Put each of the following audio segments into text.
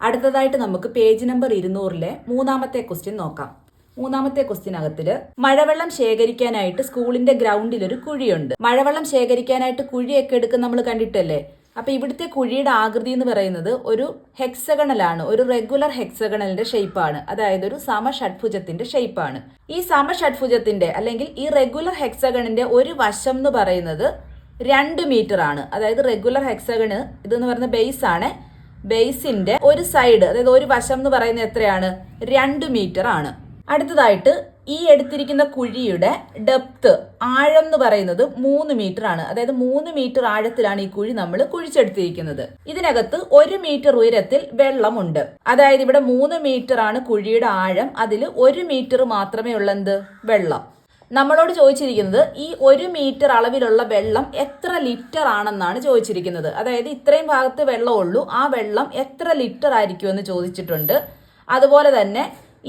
അടുത്തതായിട്ട് നമുക്ക് page number ഇരുന്നൂറിലെ മൂന്നാമത്തെ ക്വസ്റ്റ്യൻ നോക്കാം. മൂന്നാമത്തെ ക്വസ്റ്റ്യനകത്തിൽ മഴവെള്ളം ശേഖരിക്കാനായിട്ട് സ്കൂളിന്റെ ഗ്രൗണ്ടിൽ ഒരു കുഴിയുണ്ട്. മഴവെള്ളം ശേഖരിക്കാനായിട്ട് കുഴിയൊക്കെ എടുക്കുന്ന നമ്മൾ കണ്ടിട്ടല്ലേ? അപ്പൊ ഇവിടുത്തെ കുഴിയുടെ ആകൃതി എന്ന് പറയുന്നത് ഒരു ഹെക്സഗണലാണ് ഒരു റെഗുലർ ഹെക്സഗണലിന്റെ ഷേപ്പാണ്. അതായത് ഒരു സമഷഡ്ഭുജത്തിന്റെ ഷേപ്പാണ്. ഈ സമഷഡ്ഭുജത്തിന്റെ അല്ലെങ്കിൽ ഈ റെഗുലർ ഹെക്സഗണിന്റെ ഒരു വശം എന്ന് പറയുന്നത് രണ്ട് മീറ്റർ ആണ് അതായത് റെഗുലർ ഹെക്സഗണ് ഇതെന്ന് പറയുന്ന ബേസ് ആണ്. ബേസിന്റെ ഒരു സൈഡ് അതായത് ഒരു വശം എന്ന് പറയുന്നത് എത്രയാണ്? രണ്ട് മീറ്റർ ആണ്. അടുത്തതായിട്ട് ഈ എടുത്തിരിക്കുന്ന കുഴിയുടെ ഡെപ്ത് ആഴം എന്ന് പറയുന്നത് മൂന്ന് മീറ്റർ ആണ്. അതായത് മൂന്ന് മീറ്റർ ആഴത്തിലാണ് ഈ കുഴി നമ്മൾ കുഴിച്ചെടുത്തിരിക്കുന്നത്. ഇതിനകത്ത് ഒരു മീറ്റർ ഉയരത്തിൽ വെള്ളമുണ്ട്. അതായത് ഇവിടെ മൂന്ന് മീറ്റർ ആണ് കുഴിയുടെ ആഴം. അതിൽ ഒരു മീറ്റർ മാത്രമേ ഉള്ളെന്ത്? വെള്ളം. നമ്മളോട് ചോദിച്ചിരിക്കുന്നത് ഈ ഒരു മീറ്റർ അളവിലുള്ള വെള്ളം എത്ര ലിറ്റർ ആണെന്നാണ് ചോദിച്ചിരിക്കുന്നത്. അതായത് ഇത്രയും ഭാഗത്ത് വെള്ളമുള്ളൂ ആ വെള്ളം എത്ര ലിറ്റർ ആയിരിക്കും എന്ന് ചോദിച്ചിട്ടുണ്ട്. അതുപോലെ തന്നെ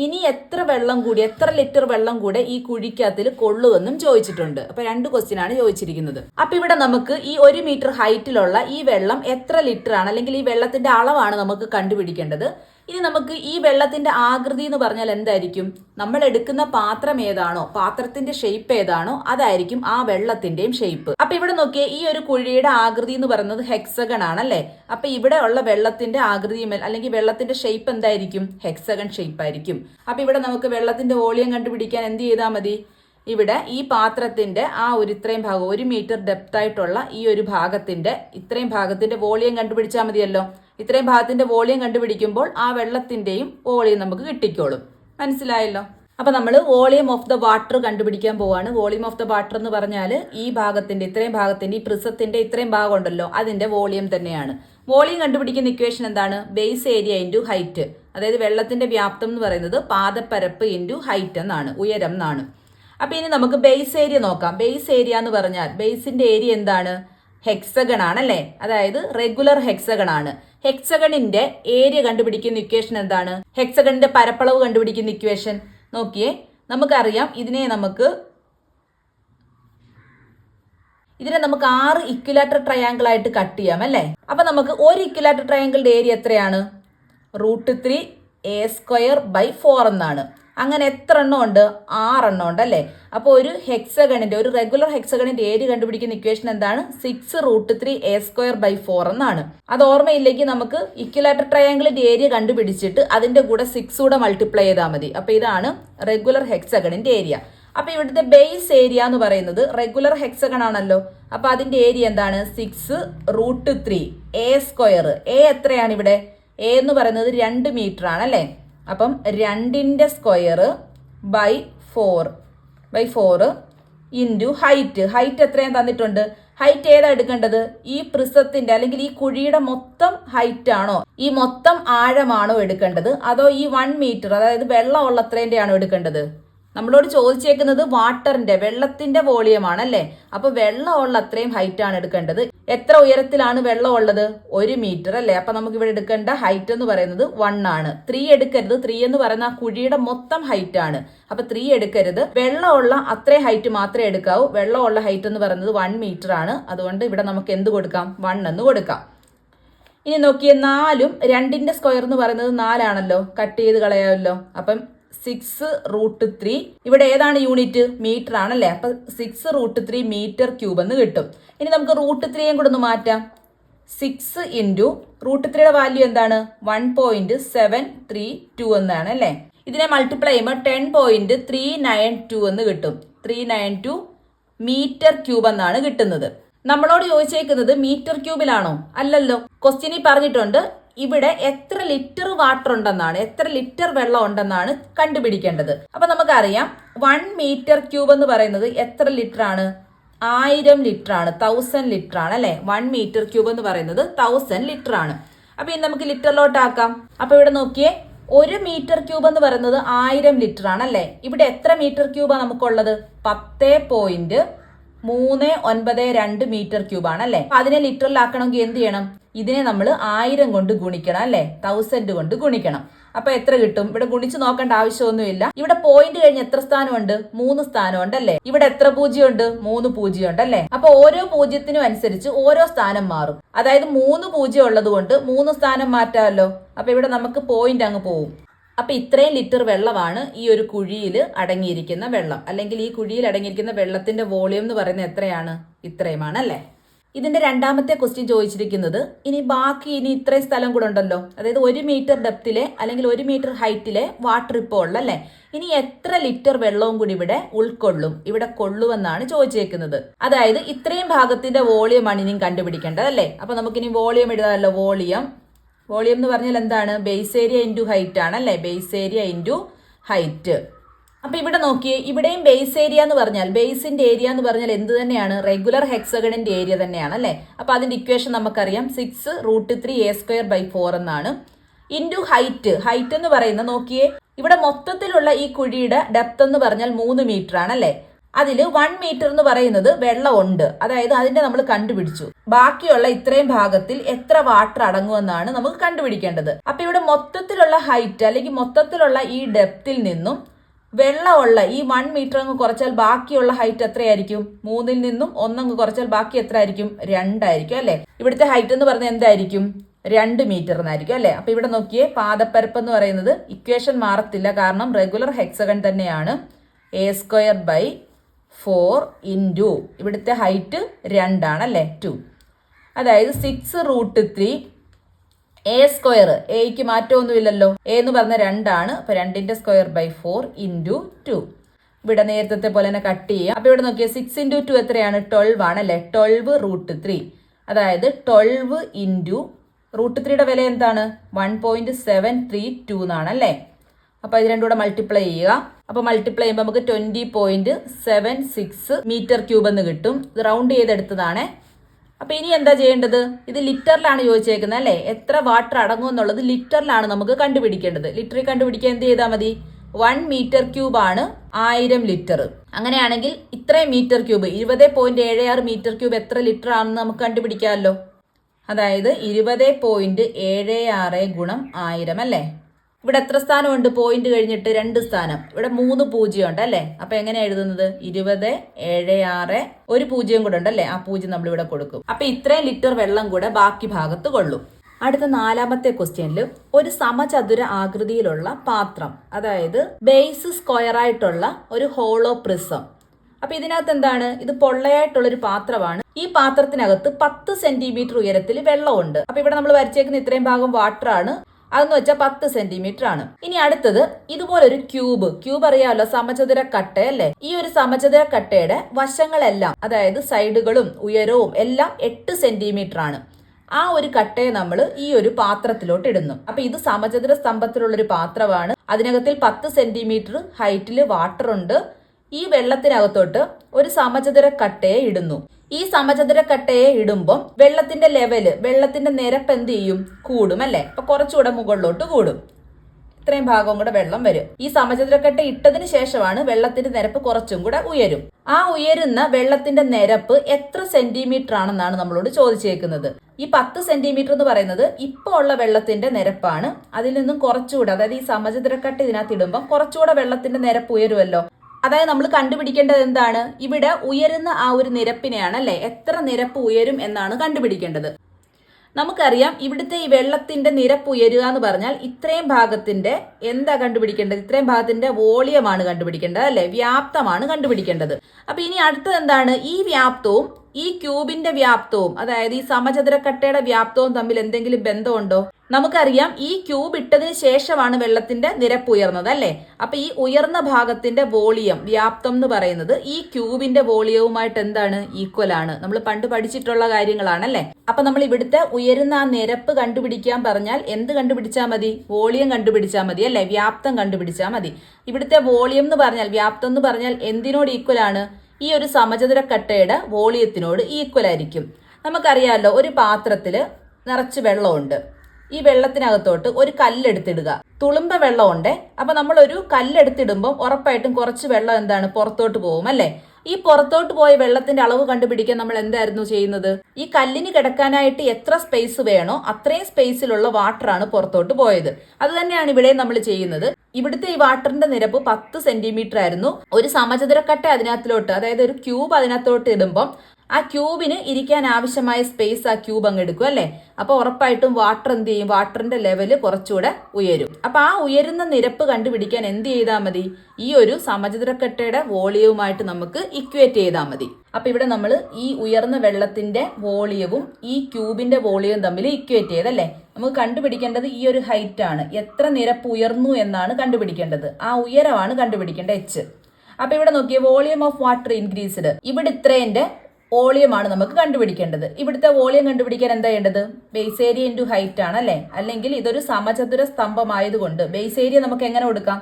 ഇനി എത്ര വെള്ളം കൂടി എത്ര ലിറ്റർ വെള്ളം കൂടെ ഈ കുഴിക്കകത്തിൽ കൊള്ളുമെന്നും ചോദിച്ചിട്ടുണ്ട്. അപ്പൊ രണ്ട് ക്വസ്റ്റ്യൻ ആണ് ചോദിച്ചിരിക്കുന്നത്. അപ്പൊ ഇവിടെ നമുക്ക് ഈ ഒരു മീറ്റർ ഹൈറ്റിലുള്ള ഈ വെള്ളം എത്ര ലിറ്റർ ആണ് അല്ലെങ്കിൽ ഈ വെള്ളത്തിന്റെ അളവാണ് നമുക്ക് കണ്ടുപിടിക്കേണ്ടത്. ഇനി നമുക്ക് ഈ വെള്ളത്തിന്റെ ആകൃതി എന്ന് പറഞ്ഞാൽ എന്തായിരിക്കും? നമ്മൾ എടുക്കുന്ന പാത്രം ഏതാണോ പാത്രത്തിന്റെ ഷേപ്പ് ഏതാണോ അതായിരിക്കും ആ വെള്ളത്തിന്റെയും ഷേപ്പ് അപ്പൊ ഇവിടെ നോക്കിയ ഈ ഒരു കുഴിയുടെ ആകൃതി എന്ന് പറയുന്നത് ഹെക്സഗൺ ആണല്ലേ? അപ്പൊ ഇവിടെ ഉള്ള വെള്ളത്തിന്റെ ആകൃതി അല്ലെങ്കിൽ വെള്ളത്തിന്റെ ഷേപ്പ് എന്തായിരിക്കും? ഹെക്സഗൺ ഷേപ്പ് ആയിരിക്കും. അപ്പൊ ഇവിടെ നമുക്ക് വെള്ളത്തിന്റെ വോളിയം കണ്ടുപിടിക്കാൻ എന്ത് ചെയ്താൽ മതി? ഇവിടെ ഈ പാത്രത്തിന്റെ ആ ഒരു ഇത്രയും ഭാഗം ഒരു മീറ്റർ ഡെപ്ത് ആയിട്ടുള്ള ഈ ഒരു ഭാഗത്തിന്റെ ഇത്രയും ഭാഗത്തിന്റെ വോളിയം കണ്ടുപിടിച്ചാൽ മതിയല്ലോ. ഇത്രയും ഭാഗത്തിന്റെ വോളിയം കണ്ടുപിടിക്കുമ്പോൾ ആ വെള്ളത്തിന്റെയും വോളിയം നമുക്ക് കിട്ടിക്കോളും. മനസ്സിലായല്ലോ? അപ്പൊ നമ്മൾ വോളിയം ഓഫ് ദ വാട്ടർ കണ്ടുപിടിക്കാൻ പോവാണ്. വോളിയം ഓഫ് ദ വാട്ടർ എന്ന് പറഞ്ഞാൽ ഈ ഭാഗത്തിന്റെ ഇത്രയും ഭാഗത്തിന്റെ ഈ പ്രിസത്തിന്റെ ഇത്രയും ഭാഗം ഉണ്ടല്ലോ അതിന്റെ വോളിയം തന്നെയാണ്. വോളിയം കണ്ടുപിടിക്കുന്ന ഇക്വേഷൻ എന്താണ്? Base area into height. അതായത് വെള്ളത്തിന്റെ വ്യാപ്തം എന്ന് പറയുന്നത് പാദപ്പരപ്പ് ഇന്റു ഹൈറ്റ് എന്നാണ് ഉയരം എന്നാണ്. അപ്പൊ ഇനി നമുക്ക് ബേസ് ഏരിയ നോക്കാം. ബേസ് ഏരിയ എന്ന് പറഞ്ഞാൽ ബേസിന്റെ ഏരിയ എന്താണ്? ഹെക്സഗൺ ആണല്ലേ? അതായത് റെഗുലർ ഹെക്സഗൺ ആണ്. ഹെക്സഗണിന്റെ ഏരിയ കണ്ടുപിടിക്കുന്ന ഇക്വേഷൻ എന്താണ്? ഹെക്സഗണിന്റെ പരപ്പളവ് കണ്ടുപിടിക്കുന്ന ഇക്വേഷൻ നോക്കിയേ നമുക്കറിയാം ഇതിനെ നമുക്ക് ഇതിനെ നമുക്ക് ആറ് ഇക്വിലാറ്റർ ട്രയാങ്കിൾ ആയിട്ട് കട്ട് ചെയ്യാം അല്ലേ? അപ്പൊ നമുക്ക് ഒരു ഇക്വിലാറ്റർ ട്രയാങ്കിളിന്റെ ഏരിയ എത്രയാണ്? Root three A square by four എന്നാണ്. അങ്ങനെ എത്ര എണ്ണം ഉണ്ട്? ആറെണ്ണം ഉണ്ട് അല്ലേ? അപ്പോൾ ഒരു ഹെക്സഗണിന്റെ ഒരു റെഗുലർ ഹെക്സഗണിന്റെ ഏരിയ കണ്ടുപിടിക്കുന്ന ഇക്വേഷൻ എന്താണ്? Six root three A square by four എന്നാണ്. അത് ഓർമ്മയില്ലെങ്കിൽ നമുക്ക് ഇക്വലാറ്റർ ട്രയാങ്കിളിന്റെ ഏരിയ കണ്ടുപിടിച്ചിട്ട് അതിന്റെ കൂടെ സിക്സ് കൂടെ മൾട്ടിപ്ലൈ ചെയ്താൽ മതി. അപ്പോൾ ഇതാണ് റെഗുലർ ഹെക്സഗണിന്റെ ഏരിയ. അപ്പോൾ ഇവിടുത്തെ ബേസ് ഏരിയ എന്ന് പറയുന്നത് റെഗുലർ ഹെക്സഗൺ ആണല്ലോ. അപ്പോൾ അതിന്റെ ഏരിയ എന്താണ്? Six root three A square A എത്രയാണ് ഇവിടെ? എ എന്ന് പറയുന്നത് രണ്ട് മീറ്റർ ആണ് അല്ലേ? അപ്പം രണ്ടിന്റെ square by four by four into height height എത്രയാണ് തന്നിട്ടുണ്ട്? ഹൈറ്റ് ഏതാ എടുക്കേണ്ടത്? ഈ പ്രിസത്തിന്റെ അല്ലെങ്കിൽ ഈ കുഴിയുടെ മൊത്തം ഹൈറ്റ് ആണോ? ഈ മൊത്തം ആഴമാണോ എടുക്കേണ്ടത്? അതോ ഈ വൺ മീറ്റർ അതായത് വെള്ളം ഉള്ളത്രേന്റെ ആണോ എടുക്കേണ്ടത്? നമ്മളോട് ചോദിച്ചേക്കുന്നത് വാട്ടറിന്റെ വെള്ളത്തിന്റെ വോളിയം ആണല്ലേ അപ്പൊ വെള്ളമുള്ള അത്രയും ഹൈറ്റ് ആണ് എടുക്കേണ്ടത്. എത്ര ഉയരത്തിലാണ് വെള്ളം ഉള്ളത് ഒരു മീറ്റർ അല്ലേ? അപ്പൊ നമുക്ക് ഇവിടെ എടുക്കേണ്ട ഹൈറ്റ് എന്ന് പറയുന്നത് വൺ ആണ്. ത്രീ എടുക്കരുത്. ത്രീ എന്ന് പറയുന്ന ആ കുഴിയുടെ മൊത്തം ഹൈറ്റ് ആണ്. അപ്പൊ ത്രീ എടുക്കരുത്. വെള്ളമുള്ള അത്രയും ഹൈറ്റ് മാത്രമേ എടുക്കാവൂ. വെള്ളമുള്ള ഹൈറ്റ് എന്ന് പറയുന്നത് വൺ മീറ്റർ ആണ്. അതുകൊണ്ട് ഇവിടെ നമുക്ക് എന്ത് കൊടുക്കാം? വൺ എന്ന് കൊടുക്കാം. ഇനി നോക്കിയ നാലും രണ്ടിന്റെ സ്ക്വയർ എന്ന് പറയുന്നത് നാലാണല്ലോ. കട്ട് ചെയ്ത് കളയാമല്ലോ. അപ്പം സിക്സ് റൂട്ട് ത്രീ. ഇവിടെ ഏതാണ് യൂണിറ്റ് മീറ്റർ ആണല്ലേ? അപ്പൊ six root three metre cube എന്ന് കിട്ടും. ഇനി നമുക്ക് റൂട്ട് ത്രീയും കൂടെ ഒന്ന് മാറ്റാം. സിക്സ് ഇന്റു റൂട്ട് ത്രീയുടെ വാല്യൂ എന്താണ്? One point seven three two എന്നാണ് അല്ലേ? ഇതിനെ മൾട്ടിപ്ലൈ ചെയ്യുമ്പോൾ ten point three nine two എന്ന് കിട്ടും. Three nine two metre cube എന്നാണ് കിട്ടുന്നത്. നമ്മളോട് ചോദിച്ചേക്കുന്നത് മീറ്റർ ക്യൂബിലാണോ അല്ലല്ലോ. ക്വസ്റ്റ്യനിൽ പറഞ്ഞിട്ടുണ്ട് ഇവിടെ എത്ര ലിറ്റർ വാട്ടർ ഉണ്ടെന്നാണ് എത്ര ലിറ്റർ വെള്ളം ഉണ്ടെന്നാണ് കണ്ടുപിടിക്കേണ്ടത്. അപ്പൊ നമുക്കറിയാം വൺ മീറ്റർ ക്യൂബ് എന്ന് പറയുന്നത് എത്ര ലിറ്റർ ആണ്? ആയിരം ലിറ്റർ ആണ് തൗസൻഡ് ലിറ്റർ ആണ് അല്ലെ? വൺ മീറ്റർ ക്യൂബ് എന്ന് പറയുന്നത് തൗസൻഡ് ലിറ്റർ ആണ്. അപ്പൊ ഇനി നമുക്ക് ലിറ്ററിലോട്ടാക്കാം അപ്പൊ ഇവിടെ നോക്കിയേ ഒരു മീറ്റർ ക്യൂബ് എന്ന് പറയുന്നത് ആയിരം ലിറ്റർ ആണ് അല്ലേ? ഇവിടെ എത്ര മീറ്റർ ക്യൂബാണ് നമുക്കുള്ളത്? പത്ത് പോയിന്റ് മൂന്ന് ഒൻപത് രണ്ട് മീറ്റർ ക്യൂബ് ആണ് അല്ലേ? അതിനെ ലിറ്ററിലാക്കണമെങ്കിൽ എന്ത് ചെയ്യണം? ഇതിനെ നമ്മൾ ആയിരം കൊണ്ട് ഗുണിക്കണം അല്ലേ? തൗസൻഡ് കൊണ്ട് ഗുണിക്കണം. അപ്പൊ എത്ര കിട്ടും? ഇവിടെ ഗുണിച്ച് നോക്കേണ്ട ആവശ്യമൊന്നുമില്ല. ഇവിടെ പോയിന്റ് കഴിഞ്ഞ് എത്ര സ്ഥാനമുണ്ട്? മൂന്ന് സ്ഥാനമുണ്ട് അല്ലേ? ഇവിടെ എത്ര പൂജ്യമുണ്ട്? മൂന്ന് പൂജ്യമുണ്ട് അല്ലേ? അപ്പൊ ഓരോ പൂജ്യത്തിനും അനുസരിച്ച് ഓരോ സ്ഥാനം മാറും. അതായത് മൂന്ന് പൂജ്യം ഉള്ളത് കൊണ്ട് മൂന്ന് സ്ഥാനം മാറ്റാമല്ലോ? അപ്പൊ ഇവിടെ നമുക്ക് പോയിന്റ് അങ്ങ് പോവും. അപ്പൊ ഇത്രയും ലിറ്റർ വെള്ളമാണ് ഈ ഒരു കുഴിയിൽ അടങ്ങിയിരിക്കുന്ന വെള്ളം. അല്ലെങ്കിൽ ഈ കുഴിയിൽ അടങ്ങിയിരിക്കുന്ന വെള്ളത്തിന്റെ വോളിയം എന്ന് പറയുന്നത് എത്രയാണ്? ഇത്രയുമാണ് അല്ലേ? ഇതിന്റെ രണ്ടാമത്തെ ക്വസ്റ്റ്യൻ ചോദിച്ചിരിക്കുന്നത് ഇനി ബാക്കി ഇനി ഇത്രയും സ്ഥലം കൂടെ ഉണ്ടല്ലോ. അതായത് ഒരു മീറ്റർ ഡെപ്തിലെ അല്ലെങ്കിൽ ഒരു മീറ്റർ ഹൈറ്റിലെ വാട്ടർ ഇപ്പോൾ ഉള്ളല്ലേ ഇനി എത്ര ലിറ്റർ വെള്ളവും കൂടി ഇവിടെ ഉൾക്കൊള്ളും ഇവിടെ കൊള്ളുമെന്നാണ് ചോദിച്ചേക്കുന്നത്. അതായത് ഇത്രയും ഭാഗത്തിന്റെ വോളിയമാണ് ഇനിയും കണ്ടുപിടിക്കേണ്ടത് അല്ലേ? അപ്പൊ നമുക്കിനി വോളിയം എഴുതാമല്ലോ വോളിയം. വോളിയം എന്ന് പറഞ്ഞാൽ എന്താണ്? ബേസ് ഏരിയ ഇന്റു ഹൈറ്റ് ആണ് അല്ലേ? ബേസ് ഏരിയ ഇന്റു ഹൈറ്റ് അപ്പൊ ഇവിടെ നോക്കിയേ ഇവിടെയും ബേസ് ഏരിയ എന്ന് പറഞ്ഞാൽ ബേസിന്റെ ഏരിയ എന്ന് പറഞ്ഞാൽ എന്ത് തന്നെയാണ്? റെഗുലർ ഹെക്സഗണിന്റെ ഏരിയ തന്നെയാണ് അല്ലേ? അപ്പൊ അതിന്റെ ഇക്വേഷൻ നമുക്കറിയാം. Six root three A square by four എന്നാണ്. ഇന്റു ഹൈറ്റ് ഹൈറ്റ് എന്ന് പറയുന്നത് നോക്കിയേ ഇവിടെ മൊത്തത്തിലുള്ള ഈ കുഴിയുടെ ഡെപ്ത് എന്ന് പറഞ്ഞാൽ മൂന്ന് മീറ്റർ ആണ് അല്ലേ? അതിൽ വൺ മീറ്റർ എന്ന് പറയുന്നത് വെള്ളമുണ്ട്. അതായത് അതിന്റെ നമ്മൾ കണ്ടുപിടിച്ചു. ബാക്കിയുള്ള ഇത്രയും ഭാഗത്തിൽ എത്ര വാട്ടർ അടങ്ങുമെന്നാണ് നമുക്ക് കണ്ടുപിടിക്കേണ്ടത്. അപ്പൊ ഇവിടെ മൊത്തത്തിലുള്ള ഹൈറ്റ് അല്ലെങ്കിൽ മൊത്തത്തിലുള്ള ഈ ഡെപ്തിൽ നിന്നും വെള്ളമുള്ള ഈ വൺ മീറ്റർ അങ്ങ് കുറച്ചാൽ ബാക്കിയുള്ള ഹൈറ്റ് എത്രയായിരിക്കും? മൂന്നിൽ നിന്നും ഒന്നങ്ങ് കുറച്ചാൽ ബാക്കി എത്ര ആയിരിക്കും രണ്ടായിരിക്കും അല്ലെ? ഇവിടുത്തെ ഹൈറ്റ് എന്ന് പറഞ്ഞാൽ എന്തായിരിക്കും? രണ്ട് മീറ്റർ എന്നായിരിക്കും അല്ലെ? അപ്പൊ ഇവിടെ നോക്കിയേ പാദപ്പരപ്പ് എന്ന് പറയുന്നത് ഇക്വേഷൻ മാറത്തില്ല. കാരണം റെഗുലർ ഹെക്സഗൺ തന്നെയാണ്. A square by four into ഇവിടുത്തെ ഹൈറ്റ് രണ്ടാണ് അല്ലേ? ടു അതായത് six root three A square എയ്ക്ക് മാറ്റമൊന്നുമില്ലല്ലോ. എ എന്ന് പറഞ്ഞ രണ്ടാണ്. അപ്പൊ രണ്ടിന്റെ square by four into two ഇവിടെ നേരത്തെ പോലെ തന്നെ കട്ട് ചെയ്യാം. അപ്പൊ ഇവിടെ നോക്കിയാൽ സിക്സ് ഇന്റു ടു എത്രയാണ്? ട്വൽവ് ആണ് അല്ലേ? ട്വൽവ് റൂട്ട് ത്രീ അതായത് ട്വൽവ് ഇന്റു റൂട്ട് ത്രീയുടെ വില എന്താണ്? One point seven three two എന്നാണ് അല്ലേ? അപ്പോൾ ഇത് രണ്ടും കൂടെ മൾട്ടിപ്ലൈ ചെയ്യുക. അപ്പോൾ മൾട്ടിപ്ലൈ ചെയ്യുമ്പോൾ നമുക്ക് twenty point seven six metre cube എന്ന് കിട്ടും. ഇത് റൗണ്ട് ചെയ്തെടുത്തതാണ്. അപ്പൊ ഇനി എന്താ ചെയ്യേണ്ടത്? ഇത് ലിറ്ററിലാണ് ചോദിച്ചേക്കുന്നത് അല്ലേ? എത്ര വാട്ടർ അടങ്ങും എന്നുള്ളത് ലിറ്ററിലാണ് നമുക്ക് കണ്ടുപിടിക്കേണ്ടത്. ലിറ്ററിൽ കണ്ടുപിടിക്കാൻ എന്ത് ചെയ്താൽ മതി? വൺ മീറ്റർ ക്യൂബ് ആണ് ആയിരം ലിറ്റർ. അങ്ങനെയാണെങ്കിൽ ഇത്രയും മീറ്റർ ക്യൂബ് ഇരുപത് പോയിന്റ് ഏഴ് ആറ് മീറ്റർ ക്യൂബ് എത്ര ലിറ്റർ ആണെന്ന് നമുക്ക് കണ്ടുപിടിക്കാമല്ലോ. അതായത് ഇരുപത് പോയിന്റ് ഏഴ് ആറ് ഗുണം ആയിരം അല്ലേ? ഇവിടെ എത്ര സ്ഥാനമുണ്ട്? പോയിന്റ് കഴിഞ്ഞിട്ട് രണ്ട് സ്ഥാനം. ഇവിടെ മൂന്ന് പൂജ്യം ഉണ്ട് അല്ലേ? അപ്പൊ എങ്ങനെയാ എഴുതുന്നത്? ഇരുപത് ഏഴ് ആറ് ഒരു പൂജ്യം കൂടെ ഉണ്ട് അല്ലേ ആ പൂജ്യം നമ്മൾ ഇവിടെ കൊടുക്കും. അപ്പൊ ഇത്രയും ലിറ്റർ വെള്ളം കൂടെ ബാക്കി ഭാഗത്ത് കൊള്ളും. അടുത്ത നാലാമത്തെ ക്വസ്റ്റ്യനിൽ ഒരു സമചതുര ആകൃതിയിലുള്ള പാത്രം അതായത് ബേസ് സ്ക്വയർ ആയിട്ടുള്ള ഒരു ഹോളോ പ്രിസം അപ്പൊ ഇതിനകത്ത് എന്താണ്? ഇത് പൊള്ളയായിട്ടുള്ള ഒരു പാത്രമാണ്. ഈ പാത്രത്തിനകത്ത് പത്ത് സെന്റിമീറ്റർ ഉയരത്തിൽ വെള്ളമുണ്ട്. അപ്പൊ ഇവിടെ നമ്മൾ വരച്ചേക്കുന്ന ഇത്രയും ഭാഗം വാട്ടർ ആണ്. അതെന്ന് വെച്ചാൽ പത്ത് സെന്റിമീറ്റർ ആണ് ഇനി അടുത്തത് ഇതുപോലൊരു ക്യൂബ്. ക്യൂബ് അറിയാമല്ലോ സമചതുര കട്ട അല്ലേ ഈ ഒരു സമചതുര കട്ടയുടെ വശങ്ങളെല്ലാം അതായത് സൈഡുകളും ഉയരവും എല്ലാം എട്ട് സെന്റിമീറ്റർ ആണ് ആ ഒരു കട്ടയെ നമ്മൾ ഈ ഒരു പാത്രത്തിലോട്ട് ഇടുന്നു. അപ്പൊ ഇത് സമചതുര സ്തംഭത്തിലുള്ള ഒരു പാത്രമാണ്. അതിനകത്തിൽ പത്ത് സെന്റിമീറ്റർ ഹൈറ്റിൽ വാട്ടർ ഉണ്ട് ഈ വെള്ളത്തിനകത്തോട്ട് ഒരു സമചതുര കട്ടയെ ഇടുന്നു. ഈ സമചതുര കട്ടയെ ഇടുമ്പോൾ വെള്ളത്തിന്റെ ലെവൽ വെള്ളത്തിന്റെ നിരപ്പ് എന്ത് ചെയ്യും? കൂടും അല്ലേ? അപ്പൊ കുറച്ചുകൂടെ മുകളിലോട്ട് കൂടും. ഇത്രയും ഭാഗവും കൂടെ വെള്ളം വരും. ഈ സമചതുരക്കട്ട ഇട്ടതിന് ശേഷമാണ് വെള്ളത്തിന്റെ നിരപ്പ് കുറച്ചും കൂടെ ഉയരും. ആ ഉയരുന്ന വെള്ളത്തിന്റെ നിരപ്പ് എത്ര സെന്റിമീറ്റർ ആണെന്നാണ് നമ്മളോട് ചോദിച്ചേക്കുന്നത്. ഈ പത്ത് സെന്റിമീറ്റർ എന്ന് പറയുന്നത് ഇപ്പോൾ ഉള്ള വെള്ളത്തിന്റെ നിരപ്പാണ്. അതിൽ നിന്നും കുറച്ചുകൂടെ അതായത് ഈ സമചതുരക്കട്ട ഇതിനകത്ത് ഇടുമ്പോൾ കുറച്ചുകൂടെ വെള്ളത്തിന്റെ നിരപ്പ് ഉയരുമല്ലോ. അതായത് നമ്മൾ കണ്ടുപിടിക്കേണ്ടത് എന്താണ്? ഇവിടെ ഉയരുന്ന ആ ഒരു നിരപ്പിനെയാണ് അല്ലെ? എത്ര നിരപ്പ് ഉയരും എന്നാണ് കണ്ടുപിടിക്കേണ്ടത്. നമുക്കറിയാം ഇവിടുത്തെ ഈ വെള്ളത്തിന്റെ നിരപ്പ് ഉയരുക എന്ന് പറഞ്ഞാൽ ഇത്രയും ഭാഗത്തിന്റെ എന്താ കണ്ടുപിടിക്കേണ്ടത്? ഇത്രയും ഭാഗത്തിന്റെ വോളിയമാണ് കണ്ടുപിടിക്കേണ്ടത് അല്ലെ? വ്യാപ്തമാണ് കണ്ടുപിടിക്കേണ്ടത്. അപ്പൊ ഇനി അടുത്തത് എന്താണ്? ഈ വ്യാപ്തവും ഈ ക്യൂബിന്റെ വ്യാപ്തവും അതായത് ഈ സമചതുരക്കട്ടയുടെ വ്യാപ്തവും തമ്മിൽ എന്തെങ്കിലും ബന്ധമുണ്ടോ? നമുക്കറിയാം ഈ ക്യൂബ് ഇട്ടതിന് ശേഷമാണ് വെള്ളത്തിന്റെ നിരപ്പ് ഉയർന്നത് അല്ലേ? അപ്പൊ ഈ ഉയർന്ന ഭാഗത്തിന്റെ വോളിയം വ്യാപ്തം എന്ന് പറയുന്നത് ഈ ക്യൂബിന്റെ വോളിയവുമായിട്ട് എന്താണ്? ഈക്വൽ ആണ്. നമ്മൾ പണ്ട് പഠിച്ചിട്ടുള്ള കാര്യങ്ങളാണ് അല്ലേ? അപ്പൊ നമ്മൾ ഇവിടുത്തെ ഉയരുന്ന ആ നിരപ്പ് കണ്ടുപിടിക്കാൻ പറഞ്ഞാൽ എന്ത് കണ്ടുപിടിച്ചാൽ മതി? വോളിയം കണ്ടുപിടിച്ചാൽ മതി അല്ലേ? വ്യാപ്തം കണ്ടുപിടിച്ചാൽ മതി. ഇവിടുത്തെ വോളിയം എന്ന് പറഞ്ഞാൽ വ്യാപ്തം എന്ന് പറഞ്ഞാൽ എന്തിനോട് ഈക്വൽ ആണ്? ഈ ഒരു സമചതുര കട്ടയുടെ വോളിയത്തിനോട് ഈക്വൽ ആയിരിക്കും. നമുക്കറിയാമല്ലോ ഒരു പാത്രത്തിൽ നിറച്ച് വെള്ളമുണ്ട്. ഈ വെള്ളത്തിനകത്തോട്ട് ഒരു കല്ലെടുത്തിടുക. തുളുമ്പ വെള്ളമുണ്ട്. അപ്പൊ നമ്മൾ ഒരു കല്ലെടുത്തിടുമ്പോൾ ഉറപ്പായിട്ടും കുറച്ച് വെള്ളം എന്താണ് പുറത്തോട്ട് പോകും അല്ലേ? ഈ പുറത്തോട്ട് പോയ വെള്ളത്തിന്റെ അളവ് കണ്ടുപിടിക്കാൻ നമ്മൾ എന്തായിരുന്നു ചെയ്യുന്നത്? ഈ കല്ലിന് കിടക്കാനായിട്ട് എത്ര സ്പേസ് വേണോ അത്രയും സ്പേസിലുള്ള വാട്ടറാണ് പുറത്തോട്ട് പോയത്. അത് തന്നെയാണ് ഇവിടെ നമ്മൾ ചെയ്യുന്നത്. ഇവിടുത്തെ ഈ വാട്ടറിന്റെ നിരപ്പ് പത്ത് സെന്റിമീറ്റർ ആയിരുന്നു. ഒരു സമചതുരക്കട്ട അതിനകത്തിലോട്ട് അതായത് ഒരു ക്യൂബ് അതിനകത്തോട്ട് ഇടുമ്പം ആ ക്യൂബിന് ഇരിക്കാൻ ആവശ്യമായ സ്പേസ് ആ ക്യൂബ് അങ്ങ് എടുക്കും അല്ലേ? അപ്പോൾ ഉറപ്പായിട്ടും വാട്ടർ എന്ത് ചെയ്യും? വാട്ടറിന്റെ ലെവൽ കുറച്ചുകൂടെ ഉയരും. അപ്പോൾ ആ ഉയരുന്ന നിരപ്പ് കണ്ടുപിടിക്കാൻ എന്ത് ചെയ്താൽ മതി? ഈ ഒരു സമചതുരക്കട്ടയുടെ വോളിയവുമായിട്ട് നമുക്ക് ഇക്വേറ്റ് ചെയ്താൽ മതി. അപ്പോൾ ഇവിടെ നമ്മൾ ഈ ഉയർന്ന വെള്ളത്തിന്റെ വോളിയവും ഈ ക്യൂബിന്റെ വോളിയവും തമ്മിൽ ഇക്വേറ്റ് ചെയ്തല്ലേ നമുക്ക് കണ്ടുപിടിക്കേണ്ടത് ഈ ഒരു ഹൈറ്റ് ആണ്. എത്ര നിരപ്പ് ഉയർന്നു എന്നാണ് കണ്ടുപിടിക്കേണ്ടത്. ആ ഉയരമാണ് കണ്ടുപിടിക്കേണ്ട എച്ച് അപ്പൊ ഇവിടെ നോക്കിയ വോളിയം ഓഫ് വാട്ടർ ഇൻക്രീസ്ഡ്. ഇവിടെ ഇത്രേന്റെ വോളിയമാണ് നമുക്ക് കണ്ടുപിടിക്കേണ്ടത്. ഇവിടുത്തെ വോളിയം കണ്ടുപിടിക്കാൻ എന്താ ചെയ്യേണ്ടത്? ബേസ് ഏരിയ ഇന്റു ഹൈറ്റ് ആണ് അല്ലേ അല്ലെങ്കിൽ ഇതൊരു സമചതുര സ്തംഭമായതുകൊണ്ട് ബേസ് ഏരിയ നമുക്ക് എങ്ങനെ കൊടുക്കാം?